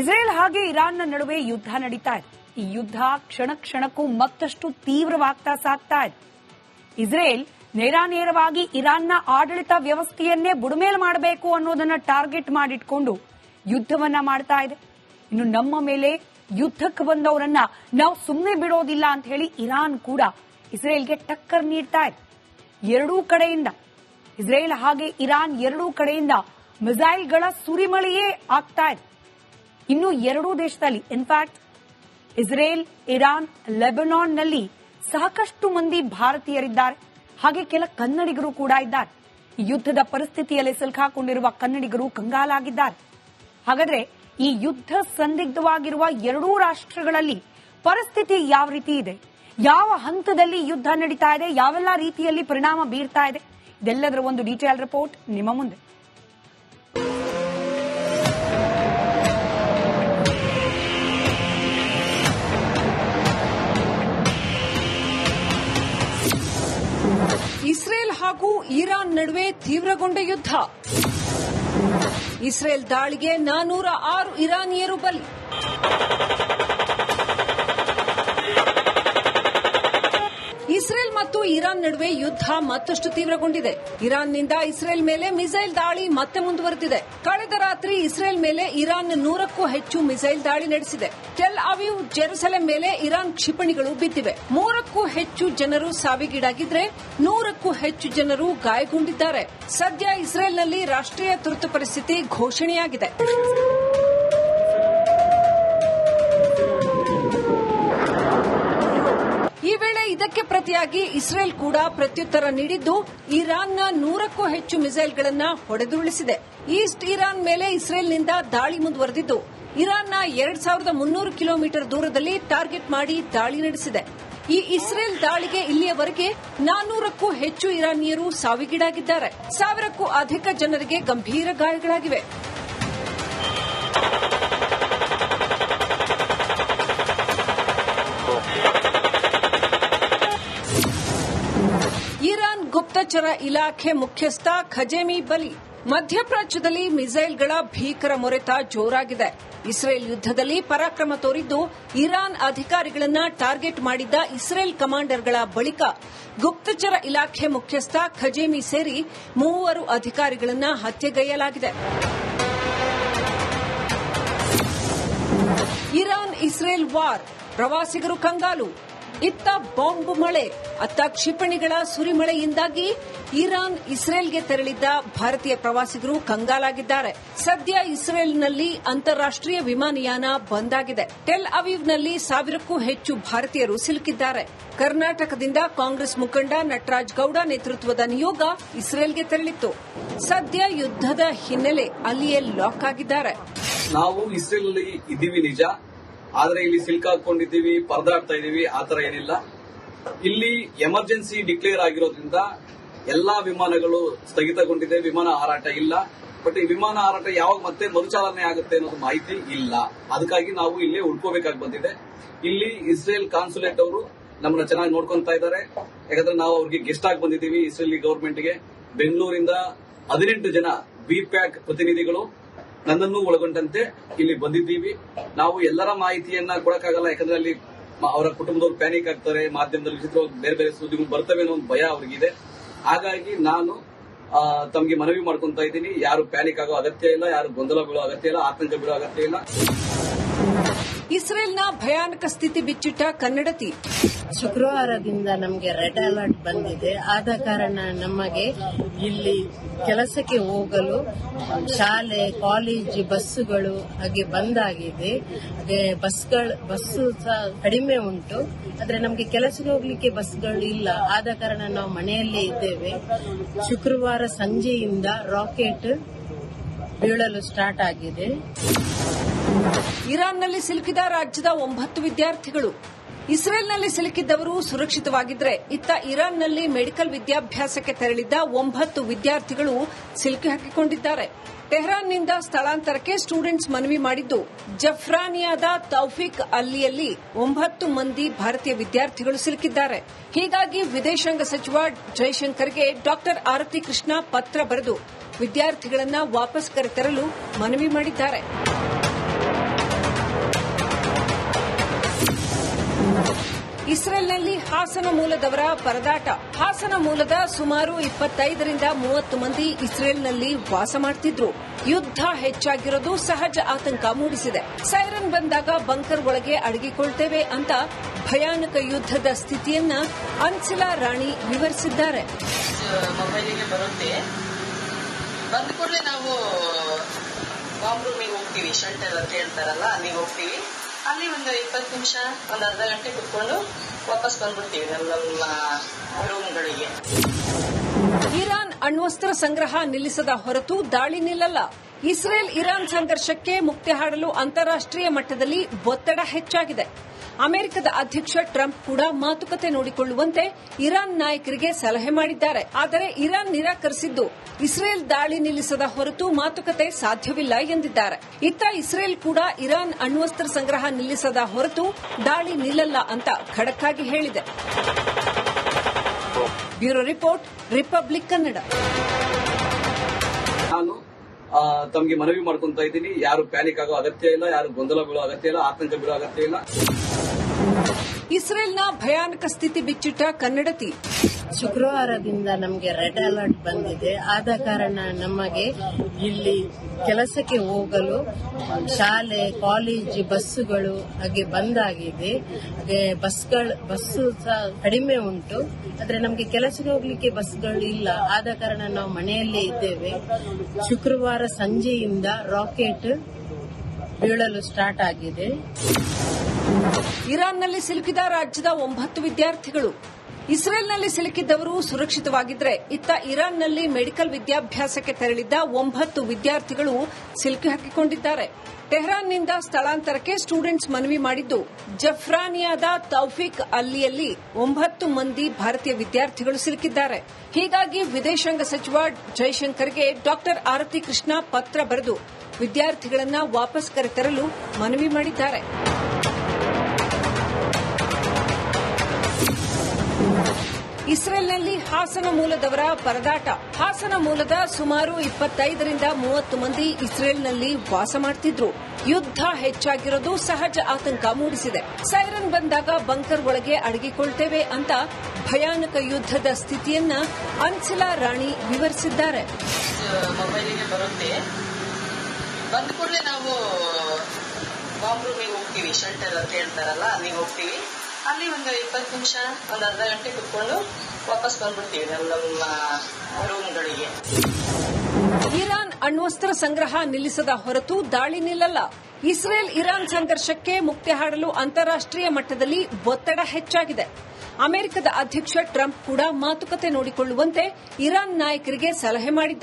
Israel ಹಾಗೆ ಇರಾನ್ನ ನಡುವೆ ಯುದ್ಧ ನಡೀತಾ ಇದೆ. ಈ ಯುದ್ಧ ಕ್ಷಣ ಕ್ಷಣಕ್ಕೂ ಮತ್ತಷ್ಟು ತೀವ್ರವಾಗ್ತಾ ಸಾಗ್ತಾ ಇದೆ. ಇಸ್ರೇಲ್ ನೇರಾನೇರವಾಗಿ ಇರಾನ್ನ ಆಡಳಿತ ವ್ಯವಸ್ಥೆಯನ್ನೇ ಬುಡಮೇಲ್ ಮಾಡಬೇಕು ಅನ್ನೋದನ್ನ ಟಾರ್ಗೆಟ್ ಮಾಡಿಟ್ಕೊಂಡು ಯುದ್ಧವನ್ನ ಮಾಡ್ತಾ ಇದೆ. ಇನ್ನು ನಮ್ಮ ಮೇಲೆ ಯುದ್ಧಕ್ಕೆ ಬಂದವರನ್ನ ನಾವು ಸುಮ್ಮನೆ ಬಿಡೋದಿಲ್ಲ ಅಂತ ಹೇಳಿ ಇರಾನ್ ಕೂಡ ಇಸ್ರೇಲ್ಗೆ ಟಕ್ಕರ್ ನೀಡ್ತಾ ಇದೆ. ಎರಡೂ ಕಡೆಯಿಂದ, ಇಸ್ರೇಲ್ ಹಾಗೆ ಇರಾನ್ ಎರಡೂ ಕಡೆಯಿಂದ ಮಿಸೈಲ್ಗಳ ಸುರಿಮಳೆಯೇ ಆಗ್ತಾ ಇದೆ. ಇನ್ನು ಎರಡೂ ದೇಶದಲ್ಲಿ ಇನ್ಫ್ಯಾಕ್ಟ್ ಇಸ್ರೇಲ್, ಇರಾನ್, ಲೆಬನಾನ್ನಲ್ಲಿ ಸಾಕಷ್ಟು ಮಂದಿ ಭಾರತೀಯರಿದ್ದಾರೆ. ಹಾಗೆ ಕೆಲ ಕನ್ನಡಿಗರು ಕೂಡ ಇದ್ದಾರೆ. ಯುದ್ಧದ ಪರಿಸ್ಥಿತಿಯಲ್ಲಿ ಸಿಲುಕಾಕೊಂಡಿರುವ ಕನ್ನಡಿಗರು ಕಂಗಾಲಾಗಿದ್ದಾರೆ. ಹಾಗಾದ್ರೆ ಈ ಯುದ್ಧ ಸಂದಿಗ್ಧವಾಗಿರುವ ಎರಡೂ ರಾಷ್ಟ್ರಗಳಲ್ಲಿ ಪರಿಸ್ಥಿತಿ ಯಾವ ರೀತಿ ಇದೆ? ಯಾವ ಹಂತದಲ್ಲಿ ಯುದ್ಧ ನಡೀತಾ ಇದೆ? ಯಾವೆಲ್ಲ ರೀತಿಯಲ್ಲಿ ಪರಿಣಾಮ ಬೀರ್ತಾ ಇದೆ? ಇದೆಲ್ಲದರ ಒಂದು ಡೀಟೇಲ್ ರಿಪೋರ್ಟ್ ನಿಮ್ಮ ಮುಂದೆ. ಇರಾನ್ ನಡುವೆ ತೀವ್ರಗೊಂಡ ಯುದ್ಧ. ಇಸ್ರೇಲ್ ದಾಳಿಗೆ ನಾನೂರ ಆರು ಇರಾನಿಯರು ಬಲಿ ಇಸ್ರೇಲ್ ಮತ್ತು ಇರಾನ್ ನಡುವೆ ಯುದ್ಧ ಮತ್ತಷ್ಟು ತೀವ್ರಗೊಂಡಿದೆ. ಇರಾನ್ನಿಂದ ಇಸ್ರೇಲ್ ಮೇಲೆ ಮಿಸೈಲ್ ದಾಳಿ ಮತ್ತೆ ಮುಂದುವರೆದಿದೆ. ಕಳೆದ ರಾತ್ರಿ ಇಸ್ರೇಲ್ ಮೇಲೆ ಇರಾನ್ ನೂರಕ್ಕೂ ಹೆಚ್ಚು ಮಿಸೈಲ್ ದಾಳಿ ನಡೆಸಿದೆ. ಟೆಲ್ ಅವಿವ್ ಜೆರುಸಲೆಂ ಮೇಲೆ ಇರಾನ್ ಕ್ಷಿಪಣಿಗಳು ಬಿದ್ದಿವೆ. ಮೂರಕ್ಕೂ ಹೆಚ್ಚು ಜನರು ಸಾವಿಗೀಡಾಗಿದ್ರೆ ನೂರಕ್ಕೂ ಹೆಚ್ಚು ಜನರು ಗಾಯಗೊಂಡಿದ್ದಾರೆ. ಸದ್ಯ ಇಸ್ರೇಲ್ನಲ್ಲಿ ರಾಷ್ಟ್ರೀಯ ತುರ್ತು ಪರಿಸ್ಥಿತಿ ಘೋಷಣೆಯಾಗಿದೆ. ಇದಕ್ಕೆ ಪ್ರತಿಯಾಗಿ ಇಸ್ರೇಲ್ ಕೂಡ ಪ್ರತ್ಯುತ್ತರ ನೀಡಿದ್ದು ಇರಾನ್ನ ನೂರಕ್ಕೂ ಹೆಚ್ಚು ಮಿಸೈಲ್ಗಳನ್ನ ಹೊಡೆದುರುಳಿಸಿದೆ. ಈಸ್ಟ್ ಇರಾನ್ ಮೇಲೆ ಇಸ್ರೇಲ್ನಿಂದ ದಾಳಿ ಮುಂದುವರೆದಿದ್ದು. ಇರಾನ್ನ ಎರಡ್ ಸಾವಿರದ ಮುನ್ನೂರು ಕಿಲೋಮೀಟರ್ ದೂರದಲ್ಲಿ ಟಾರ್ಗೆಟ್ ಮಾಡಿ ದಾಳಿ ನಡೆಸಿದೆ. ಈ ಇಸ್ರೇಲ್ ದಾಳಿಗೆ ಇಲ್ಲಿಯವರೆಗೆ ನಾನ್ನೂರಕ್ಕೂ ಹೆಚ್ಚು ಇರಾನಿಯರು ಸಾವಿಗೀಡಾಗಿದ್ದಾರೆ. ಸಾವಿರಕ್ಕೂ ಅಧಿಕ ಜನರಿಗೆ ಗಂಭೀರ ಗಾಯಗಳಾಗಿವೆ. ಗುಪ್ತಚರ ಇಲಾಖೆ ಮುಖ್ಯಸ್ಥ ಖಜೇಮಿ ಬಲಿ ಮಧ್ಯಪ್ರಾಚ್ಯದಲ್ಲಿ ಮಿಸೈಲ್ಗಳ ಭೀಕರ ಮೊರೆತ ಜೋರಾಗಿದೆ. ಇಸ್ರೇಲ್ ಯುದ್ದದಲ್ಲಿ ಪರಾಕ್ರಮ ತೋರಿದ್ದು ಇರಾನ್ ಅಧಿಕಾರಿಗಳನ್ನು ಟಾರ್ಗೆಟ್ ಮಾಡಿದ್ದ ಇಸ್ರೇಲ್ ಕಮಾಂಡರ್ಗಳ ಬಳಿಕ ಗುಪ್ತಚರ ಇಲಾಖೆ ಮುಖ್ಯಸ್ಥ ಖಜೇಮಿ ಸೇರಿ ಮೂವರು ಅಧಿಕಾರಿಗಳನ್ನು ಹತ್ಯೆಗೈಯಲಾಗಿದೆ. ಇರಾನ್ ಇಸ್ರೇಲ್ ವಾರ್, ಪ್ರವಾಸಿಗರು ಕಂಗಾಲು ಇತ್ತ ಬಾಂಬ್ ಮಳೆ, ಅತ್ತ ಕ್ಷಿಪಣಿಗಳ ಸುರಿಮಳೆಯಿಂದಾಗಿ ಇರಾನ್ ಇಸ್ರೇಲ್ಗೆ ತೆರಳಿದ್ದ ಭಾರತೀಯ ಪ್ರವಾಸಿಗರು ಕಂಗಾಲಾಗಿದ್ದಾರೆ. ಸದ್ಯ ಇಸ್ರೇಲ್ನಲ್ಲಿ ಅಂತಾರಾಷ್ಟೀಯ ವಿಮಾನಯಾನ ಬಂದ್ ಆಗಿದೆ ಟೆಲ್ ಅವೀವ್ನಲ್ಲಿ ಸಾವಿರಕ್ಕೂ ಹೆಚ್ಚು ಭಾರತೀಯರು ಸಿಲುಕಿದ್ದಾರೆ. ಕರ್ನಾಟಕದಿಂದ ಕಾಂಗ್ರೆಸ್ ಮುಖಂಡ ನಟರಾಜ್ ಗೌಡ ನೇತೃತ್ವದ ನಿಯೋಗ ಇಸ್ರೇಲ್ಗೆ ತೆರಳಿತ್ತು. ಸದ್ಯ ಯುದ್ದದ ಹಿನ್ನೆಲೆ ಅಲ್ಲಿಯೇ ಲಾಕ್ ಆಗಿದ್ದಾರೆ. ನಾವು ಇಸ್ರೇಲ್ನಲ್ಲಿ ಇದ್ದೀವಿ ನಿಜ. ಆದ್ರೆ ಇಲ್ಲಿ ಸಿಲ್ಕ್ ಹಾಕೊಂಡಿದ್ದೀವಿ ಪರದಾಡ್ತಾ ಇದೀವಿ ಆತರ ಏನಿಲ್ಲ. ಇಲ್ಲಿ ಎಮರ್ಜೆನ್ಸಿ ಡಿಕ್ಲೇರ್ ಆಗಿರೋದ್ರಿಂದ ಎಲ್ಲಾ ವಿಮಾನಗಳು ಸ್ಥಗಿತಗೊಂಡಿದೆ, ವಿಮಾನ ಹಾರಾಟ ಇಲ್ಲ. ಬಟ್ ಈ ವಿಮಾನ ಹಾರಾಟ ಯಾವಾಗ ಮತ್ತೆ ಮರುಚಾಲನೆ ಆಗುತ್ತೆ ಅನ್ನೋದು ಮಾಹಿತಿ ಇಲ್ಲ. ಅದಕ್ಕಾಗಿ ನಾವು ಇಲ್ಲಿ ಉಳ್ಕೋಬೇಕಾಗಿ ಬಂದಿದೆ. ಇಲ್ಲಿ ಇಸ್ರೇಲ್ ಕಾನ್ಸುಲೇಟ್ ಅವರು ನಮ್ಮನ್ನ ಚೆನ್ನಾಗಿ ನೋಡ್ಕೊಂತಾ ಇದ್ದಾರೆ. ಯಾಕಂದ್ರೆ ನಾವು ಅವ್ರಿಗೆ ಗೆಸ್ಟ್ ಆಗಿ ಬಂದಿದ್ದೀವಿ ಇಸ್ರೇಲಿ ಗವರ್ಮೆಂಟ್ಗೆ ಬೆಂಗಳೂರಿಂದ ಹದಿನೆಂಟು ಜನ ಬಿ ಪ್ಯಾಕ್ ಪ್ರತಿನಿಧಿಗಳು. ನನ್ನನ್ನು ಒಳಗೊಂಡಂತೆ ಇಲ್ಲಿ ಬಂದಿದ್ದೀವಿ. ನಾವು ಎಲ್ಲರ ಮಾಹಿತಿಯನ್ನ ಕೊಡಕ್ಕಾಗಲ್ಲ, ಯಾಕಂದ್ರೆ ಅಲ್ಲಿ ಅವರ ಕುಟುಂಬದವರು ಪ್ಯಾನಿಕ್ ಆಗ್ತಾರೆ, ಮಾಧ್ಯಮದಲ್ಲಿ ವಿಚಿತ್ರವಾಗಿ ಬೇರೆ ಬೇರೆ ಸುದ್ದಿಗಳು ಬರ್ತವೆ ಅನ್ನೋ ಒಂದು ಭಯ ಅವರಿಗಿದೆ. ಹಾಗಾಗಿ ನಾನು ತಮಗೆ ತಮ್ಗೆ ಮನವಿ ಮಾಡ್ಕೊಂತ ಇದ್ದೀನಿ, ಯಾರು ಪ್ಯಾನಿಕ್ ಆಗೋ ಅಗತ್ಯ ಇಲ್ಲ, ಯಾರು ಗೊಂದಲ ಬೀಳೋ ಅಗತ್ಯ ಇಲ್ಲ, ಆತಂಕ ಬೀಳೋ ಅಗತ್ಯ ಇಲ್ಲ. ಇಸ್ರೇಲ್ನ ಭಯಾನಕ ಸ್ಥಿತಿ ಬಿಚ್ಚಿಟ್ಟ ಕನ್ನಡತಿ. ಶುಕ್ರವಾರದಿಂದ ನಮಗೆ ರೆಡ್ ಅಲರ್ಟ್ ಬಂದಿದೆ. ಆದ ಕಾರಣ ನಮಗೆ ಇಲ್ಲಿ ಕೆಲಸಕ್ಕೆ ಹೋಗಲು ಶಾಲೆ, ಕಾಲೇಜು, ಬಸ್ಸುಗಳು ಹಾಗೆ ಬಂದಾಗಿದೆ. ಆಗಿದೆ ಬಸ್ಗಳು, ಬಸ್ಸು ಸಹ ಕಡಿಮೆ ಉಂಟು. ಆದ್ರೆ ನಮಗೆ ಕೆಲಸಕ್ಕೆ ಹೋಗ್ಲಿಕ್ಕೆ ಬಸ್ಗಳು ಇಲ್ಲ. ಆದ ಕಾರಣ ನಾವು ಮನೆಯಲ್ಲೇ ಇದ್ದೇವೆ. ಶುಕ್ರವಾರ ಸಂಜೆಯಿಂದ ರಾಕೆಟ್ ಬೀಳಲು ಸ್ಟಾರ್ಟ್ ಆಗಿದೆ. ಇರಾನ್ನಲ್ಲಿ ಸಿಲುಕಿದ ರಾಜ್ಯದ ಒಂಬತ್ತು ವಿದ್ಯಾರ್ಥಿಗಳು. ಇಸ್ರೇಲ್ನಲ್ಲಿ ಸಿಲುಕಿದ್ದವರು ಸುರಕ್ಷಿತವಾಗಿದ್ದರೆ ಇತ್ತ ಇರಾನ್ನಲ್ಲಿ ಮೆಡಿಕಲ್ ವಿದ್ಯಾಭ್ಯಾಸಕ್ಕೆ ತೆರಳಿದ್ದ ಒಂಬತ್ತು ವಿದ್ಯಾರ್ಥಿಗಳು ಸಿಲುಕಿ ಹಾಕಿಕೊಂಡಿದ್ದಾರೆ. ಟೆಹರಾನ್ನಿಂದ ಸ್ಥಳಾಂತರಕ್ಕೆ ಸ್ಟೂಡೆಂಟ್ಸ್ ಮನವಿ ಮಾಡಿದ್ದು, ಜಫ್ರಾನಿಯಾದ ತೌಫಿಕ್ ಅಲ್ಲಿಯಲ್ಲಿ ಒಂಬತ್ತು ಮಂದಿ ಭಾರತೀಯ ವಿದ್ಯಾರ್ಥಿಗಳು ಸಿಲುಕಿದ್ದಾರೆ. ಹೀಗಾಗಿ ವಿದೇಶಾಂಗ ಸಚಿವ ಜೈಶಂಕರ್ಗೆ ಡಾಕ್ಟರ್ ಆರತಿ ಕೃಷ್ಣ ಪತ್ರ ಬರೆದು ವಿದ್ಯಾರ್ಥಿಗಳನ್ನು ವಾಪಸ್ ಕರೆತರಲು ಮನವಿ ಮಾಡಿದ್ದಾರೆ. ಇಸ್ರೇಲ್ನಲ್ಲಿ ಹಾಸನ ಮೂಲದವರ ಪರದಾಟ. ಹಾಸನ ಮೂಲದ ಸುಮಾರು ಇಪ್ಪತ್ತೈದರಿಂದ ಮೂವತ್ತು ಮಂದಿ ಇಸ್ರೇಲ್ನಲ್ಲಿ ವಾಸ ಮಾಡ್ತಿದ್ರು. ಯುದ್ಧ ಹೆಚ್ಚಾಗಿರೋದು ಸಹಜ ಆತಂಕ ಮೂಡಿಸಿದೆ. ಸೈರನ್ ಬಂದಾಗ ಬಂಕರ್ ಒಳಗೆ ಅಡಗಿಕೊಳ್ತೇವೆ ಅಂತ ಭಯಾನಕ ಯುದ್ಧದ ಸ್ಥಿತಿಯನ್ನ ಅನ್ಸಿಲಾ ರಾಣಿ ವಿವರಿಸಿದ್ದಾರೆ. ಬಂದ ನಾವು ಬಾಂಬ್ ರೂಮಿಗೆ ಹೋಗ್ತೀವಿ, ಶೆಲ್ಟರ್ ಅಂತ ಹೇಳ್ತಾರಲ್ಲ, ಅಲ್ಲಿಗೆ ಹೋಗ್ತೀವಿ. ಅಲ್ಲಿ ಒಂದು ಇಪ್ಪತ್ತು ನಿಮಿಷ, ಒಂದು ಅರ್ಧ ಗಂಟೆ ಕುತ್ಕೊಂಡು ವಾಪಸ್ ಬಂದ್ಬಿಡ್ತೀವಿ ನಮ್ಮ ರೂಮ್ಗಳಿಗೆ. ಇರಾನ್ ಅಣ್ವಸ್ತ್ರ ಸಂಗ್ರಹ ನಿಲ್ಲಿಸದ ಹೊರತು ದಾಳಿ ನಿಲ್ಲಲ್ಲ. ಇಸ್ರೇಲ್ ಇರಾನ್ ಸಂಘರ್ಷಕ್ಕೆ ಮುಕ್ತಿ ಹಾಡಲು ಅಂತಾರಾಷ್ಟೀಯ ಮಟ್ಟದಲ್ಲಿ ಒತ್ತಡ ಹೆಚ್ಚಾಗಿದೆ. ಅಮೆರಿಕದ ಅಧ್ಯಕ್ಷ ಟ್ರಂಪ್ ಕೂಡ ಮಾತುಕತೆ ನೋಡಿಕೊಳ್ಳುವಂತೆ ಇರಾನ್ ನಾಯಕರಿಗೆ ಸಲಹೆ ಮಾಡಿದ್ದಾರೆ. ಆದರೆ ಇರಾನ್ ನಿರಾಕರಿಸಿದ್ದು ಇಸ್ರೇಲ್ ದಾಳಿ ನಿಲ್ಲಿಸದ ಹೊರತು ಮಾತುಕತೆ ಸಾಧ್ಯವಿಲ್ಲ ಎಂದಿದ್ದಾರೆ. ಇತ್ತ ಇಸ್ರೇಲ್ ಕೂಡ ಇರಾನ್ ಅಣ್ವಸ್ತ್ರ ಸಂಗ್ರಹ ನಿಲ್ಲಿಸದ ಹೊರತು ದಾಳಿ ನಿಲ್ಲಲ್ಲ ಅಂತ ಖಡಕ್ ಆಗಿ ಹೇಳಿದೆ. Bureau report, Republic Kannada. ನಾನು ತಮಗೆ ಮನವಿ ಮಾಡ್ಕೊಂತ ಇದ್ದೀನಿ. ಯಾರು ಪ್ಯಾನಿಕ್ ಆಗೋ ಅಗತ್ಯ ಇಲ್ಲ, ಯಾರು ಗೊಂದಲ ಬೀಳೋ ಅಗತ್ಯ ಇಲ್ಲ ಆತಂಕ ಬೀಳೋ ಅಗತ್ಯ ಇಲ್ಲ. ಇಸ್ರೇಲ್ನ ಭಯಾನಕ ಸ್ಥಿತಿ ಬಿಚ್ಚಿಟ್ಟ ಕನ್ನಡತಿ. ಶುಕ್ರವಾರದಿಂದ ನಮಗೆ ರೆಡ್ ಅಲರ್ಟ್ ಬಂದಿದೆ. ಆದ ಕಾರಣ ನಮಗೆ ಇಲ್ಲಿ ಕೆಲಸಕ್ಕೆ ಹೋಗಲು ಶಾಲೆ, ಕಾಲೇಜು, ಬಸ್ಸುಗಳು ಹಾಗೆ ಬಂದಾಗಿದೆ. ಹಾಗೆ ಬಸ್ಗಳು, ಬಸ್ಸು ಸಹ ಕಡಿಮೆ ಉಂಟು. ಆದ್ರೆ ನಮಗೆ ಕೆಲಸಕ್ಕೆ ಹೋಗ್ಲಿಕ್ಕೆ ಬಸ್ಗಳು ಇಲ್ಲ. ಆದ ಕಾರಣ ನಾವು ಮನೆಯಲ್ಲೇ ಇದ್ದೇವೆ. ಶುಕ್ರವಾರ ಸಂಜೆಯಿಂದ ರಾಕೆಟ್ ಬೀಳಲು ಸ್ಟಾರ್ಟ್ ಆಗಿದೆ. ಇರಾನ್ನಲ್ಲಿ ಸಿಲುಕಿದ ರಾಜ್ಯದ ಒಂಬತ್ತು ವಿದ್ಯಾರ್ಥಿಗಳು. ಇಸ್ರೇಲ್ನಲ್ಲಿ ಸಿಲುಕಿದ್ದವರು ಸುರಕ್ಷಿತವಾಗಿದ್ರೆ ಇತ್ತ ಇರಾನ್ನಲ್ಲಿ ಮೆಡಿಕಲ್ ವಿದ್ಯಾಭ್ಯಾಸಕ್ಕೆ ತೆರಳಿದ್ದ ಒಂಬತ್ತು ವಿದ್ಯಾರ್ಥಿಗಳು ಸಿಲುಕಿ ಹಾಕಿಕೊಂಡಿದ್ದಾರೆ. ಟೆಹರಾನ್ನಿಂದ ಸ್ಥಳಾಂತರಕ್ಕೆ ಸ್ಟೂಡೆಂಟ್ಸ್ ಮನವಿ ಮಾಡಿದ್ದು, ಜಫ್ರಾನಿಯಾದ ತೌಫಿಕ್ ಅಲ್ಲಿಯಲ್ಲಿ ಒಂಬತ್ತು ಮಂದಿ ಭಾರತೀಯ ವಿದ್ಯಾರ್ಥಿಗಳು ಸಿಲುಕಿದ್ದಾರೆ. ಹೀಗಾಗಿ ವಿದೇಶಾಂಗ ಸಚಿವ ಜೈಶಂಕರ್ಗೆ ಡಾಕ್ಟರ್ ಆರತಿ ಕೃಷ್ಣ ಪತ್ರ ಬರೆದು ವಿದ್ಯಾರ್ಥಿಗಳನ್ನು ವಾಪಸ್ ಕರೆತರಲು ಮನವಿ ಮಾಡಿದ್ದಾರೆ. ಇಸ್ರೇಲ್ನಲ್ಲಿ ಹಾಸನ ಮೂಲದವರ ಪರದಾಟ. ಹಾಸನ ಮೂಲದ ಸುಮಾರು ಇಪ್ಪತ್ತೈದರಿಂದ ಮೂವತ್ತು ಮಂದಿ ಇಸ್ರೇಲ್ನಲ್ಲಿ ವಾಸ ಮಾಡ್ತಿದ್ರು. ಯುದ್ಧ ಹೆಚ್ಚಾಗಿರೋದು ಸಹಜ ಆತಂಕ ಮೂಡಿಸಿದೆ. ಸೈರನ್ ಬಂದಾಗ ಬಂಕರ್ ಒಳಗೆ ಅಡಗಿಕೊಳ್ತೇವೆ ಅಂತ ಭಯಾನಕ ಯುದ್ಧದ ಸ್ಥಿತಿಯನ್ನ ಅನ್ಸಿಲಾ ರಾಣಿ ವಿವರಿಸಿದ್ದಾರೆ. ಮೊಬೈಲಿಗೆ ಬರುತ್ತೆ. ಬಂದ ಕೂಡಲೇ ನಾವು ಬಾಂಬ್ ರೂಮಿಗೆ ಹೋಗ್ತೀವಿ ಶೆಲ್ಟರ್ ಅಂತ ಹೇಳ್ತಾರಲ್ಲ ಅಲ್ಲಿಗೆ ಹೋಗ್ತೀವಿ. ಅಲ್ಲಿ ಒಂದು ಇಪ್ಪತ್ತು ನಿಮಿಷ, ಒಂದು ಅರ್ಧ ಗಂಟೆ ಕುತ್ಕೊಂಡು ವಾಪಸ್ ಬಂದ್ಬಿಡ್ತೀವಿ ನಮ್ಮ ರೂಮ್ಗಳಿಗೆ. ಇರಾನ್ ಅಣ್ವಸ್ತ್ರ ಸಂಗ್ರಹ ನಿಲ್ಲಿಸದ ಹೊರತು ದಾಳಿ ನಿಲ್ಲಲ್ಲ. ಇಸ್ರೇಲ್ ಇರಾನ್ ಸಂಘರ್ಷಕ್ಕೆ ಮುಕ್ತಿ ಹಾಡಲು ಅಂತಾರಾಷ್ಟೀಯ ಮಟ್ಟದಲ್ಲಿ ಒತ್ತಡ ಹೆಚ್ಚಾಗಿದೆ. ಅಮೆರಿಕದ ಅಧ್ಯಕ್ಷ ಟ್ರಂಪ್ ಕೂಡ ಮಾತುಕತೆ ನೋಡಿಕೊಳ್ಳುವಂತೆ ಇರಾನ್ ನಾಯಕರಿಗೆ ಸಲಹೆ ಮಾಡಿದ್ದಾರೆ.